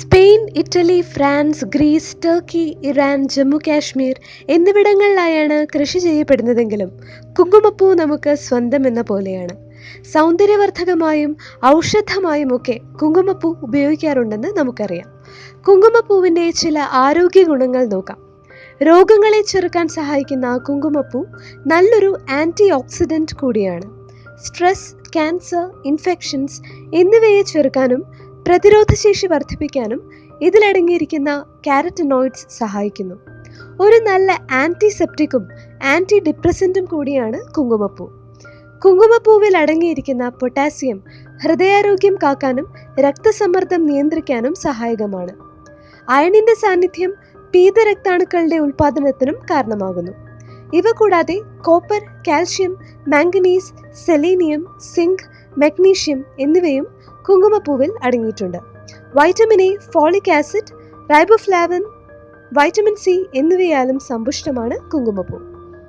Spain Italy France Greece Turkey Iran Jammu Kashmir എന്നിവിടങ്ങളിലായാണ് കൃഷി ചെയ്യപ്പെടുന്നതെങ്കിലും കുങ്കുമപ്പൂ നമുക്ക് സ്വന്തം എന്ന പോലെയാണ്. സൗന്ദര്യവർദ്ധകമായും ഔഷധമായുമൊക്കെ കുങ്കുമപ്പൂ ഉപയോഗിക്കാറുണ്ടെന്ന് നമുക്കറിയാം. കുങ്കുമപ്പൂവിന്റെ ചില ആരോഗ്യ ഗുണങ്ങൾ നോക്കാം. രോഗങ്ങളെ ചെറുക്കാൻ സഹായിക്കുന്ന കുങ്കുമപ്പൂ നല്ലൊരു ആന്റി ഓക്സിഡന്റ് കൂടിയാണ്. സ്ട്രെസ് ക്യാൻസർ ഇൻഫെക്ഷൻസ് എന്നിവയെ ചെറുക്കാനും പ്രതിരോധശേഷി വർദ്ധിപ്പിക്കാനും ഇതിലടങ്ങിയിരിക്കുന്ന കാരറ്റനോയിഡ്സ് സഹായിക്കുന്നു. ഒരു നല്ല ആന്റിസെപ്റ്റിക്കും ആന്റി ഡിപ്രസന്റും കൂടിയാണ് കുങ്കുമപ്പൂ. കുങ്കുമപ്പൂവിൽ അടങ്ങിയിരിക്കുന്ന പൊട്ടാസ്യം ഹൃദയാരോഗ്യം കാക്കാനും രക്തസമ്മർദ്ദം നിയന്ത്രിക്കാനും സഹായകമാണ്. അയണിന്റെ സാന്നിധ്യം പീതരക്താണുക്കളുടെ ഉൽപാദനത്തിനും കാരണമാകുന്നു. ഇവ കൂടാതെ copper calcium manganese selenium zinc magnesium എന്നിവയും കുങ്കുമപ്പൂവിൽ അടങ്ങിയിട്ടുണ്ട്. Vitamin A folic acid riboflavin vitamin C എന്നിവയാലും സമ്പുഷ്ടമാണ് കുങ്കുമപ്പൂ.